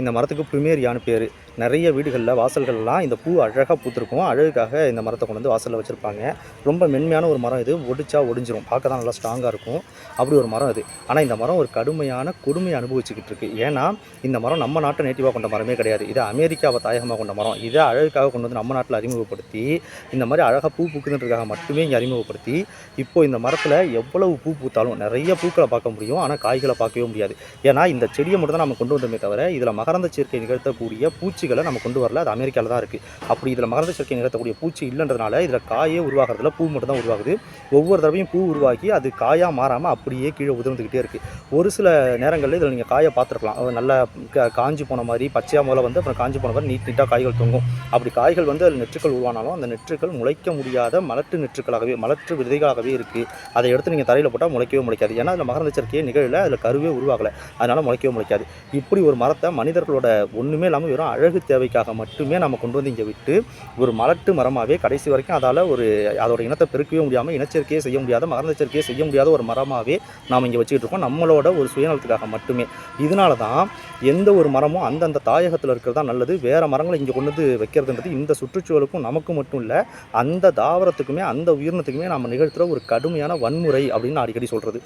இந்த மரத்துக்கு ப்ரிமேரியான்னு பேர்? நிறைய வீடுகளில் வாசல்கள்லாம் இந்த பூ அழகாக பூத்திருக்கும். அழகுக்காக இந்த மரத்தை கொண்டு வந்து வாசலில் வச்சுருப்பாங்க. ரொம்ப மென்மையான ஒரு மரம் இது. ஒடிச்சா ஒடிஞ்சிரும். பார்க்க தான் நல்லா ஸ்ட்ராங்காக இருக்கும். அப்படி ஒரு மரம் இது. ஆனால் இந்த மரம் ஒரு கடுமையான கொடுமையை அனுபவிச்சுக்கிட்டு இருக்கு. ஏன்னா இந்த மரம் நம்ம நாட்டை நேட்டிவாக கொண்ட மரமே கிடையாது. இது அமெரிக்காவை தாயகமாக கொண்ட மரம். இதை அழகுக்காக கொண்டு வந்து நம்ம நாட்டில் அறிமுகப்படுத்தி இந்த மாதிரி அழகாக பூ பூக்குதுன்றதுக்காக மட்டுமே இங்கே அறிமுகப்படுத்தி இப்போது இந்த மரத்தில் எவ்வளவு பூ பூத்தாலும் நிறைய பூக்களை பார்க்க முடியும். ஆனால் காய்களை பார்க்கவே முடியாது. ஏன்னா இந்த செடியை மட்டும் தான் நம்ம கொண்டு வந்தோமே தவிர இதில் மகரந்த சேர்க்கை நிகழ்த்தக்கூடிய பூச்சிகளை நம்ம கொண்டு வரல. அது அமெரிக்காவில் தான் இருக்குது அப்படி இதில் மகரந்த சேர்க்கை நிகழ்த்தக்கூடிய பூச்சி இல்லைன்றதுனால இதில் காயே உருவாகிறதுல பூ மட்டும் தான் உருவாகுது. ஒவ்வொரு தடவையும் பூ உருவாக்கி அது காயாக மாறாமல் அப்படியே கீழே உதிர்ந்துக்கிட்டே இருக்குது ஒரு சில நேரங்களில் இதில் நீங்கள் காயை பார்த்துருக்கலாம். நல்ல நல்லா கா- போன மாதிரி பச்சையாக முதல்ல வந்து அப்புறம் காஞ்சு போன மாதிரி நீட் நீட்டாக காய்கள் தொங்கும். அப்படி காய்கள் வந்து அதில் நெற்றுக்கள் உருவானாலும் அந்த நெற்றுக்கள் முளைக்க முடியாத மலட்டு நெற்றுக்களாகவே மலற்று விதைகளாகவே இருக்குது அதை எடுத்து நீங்கள் தரையில் போட்டால் முளைக்கவே முளைக்காது. ஏன்னா அதில் மகரந்த சேர்க்கையே நிகழல. அதில் கருவே உருவாகலை. அதனால் முளைக்கவே முளைக்காது. இப்படி ஒரு மரத்தை மனிதர்களோட ஒன்றுமே இல்லாமல் வெறும் அழகு தேவைக்காக மட்டுமே நம்ம கொண்டு வந்து இங்கே விட்டு ஒரு மலட்டு மரமாகவே கடைசி வரைக்கும் அதால் ஒரு அதோட இனத்தை பெருக்கவே முடியாமல் இனச்சேர்க்கையே செய்ய முடியாத மகரந்த செய்ய முடியாத ஒரு மரமாகவே நாம் இங்கே வச்சுக்கிட்டு இருக்கோம். நம்மளோட ஒரு சுயநலத்துக்காக மட்டுமே. இதனால தான் எந்த ஒரு மரமும் அந்தந்த தாயகத்தில் இருக்கிறது தான் நல்லது. வேறு மரங்களை இங்கே கொண்டு வந்து வைக்கிறதுன்றது இந்த சுற்றுச்சூழலுக்கும் நமக்கு மட்டும் இல்லை அந்த தாவரத்துக்குமே அந்த உயிரினத்துக்குமே நம்ம நிகழ்த்துகிற ஒரு கடுமையான வன்முறை அப்படின்னு அடிக்கடி சொல்கிறது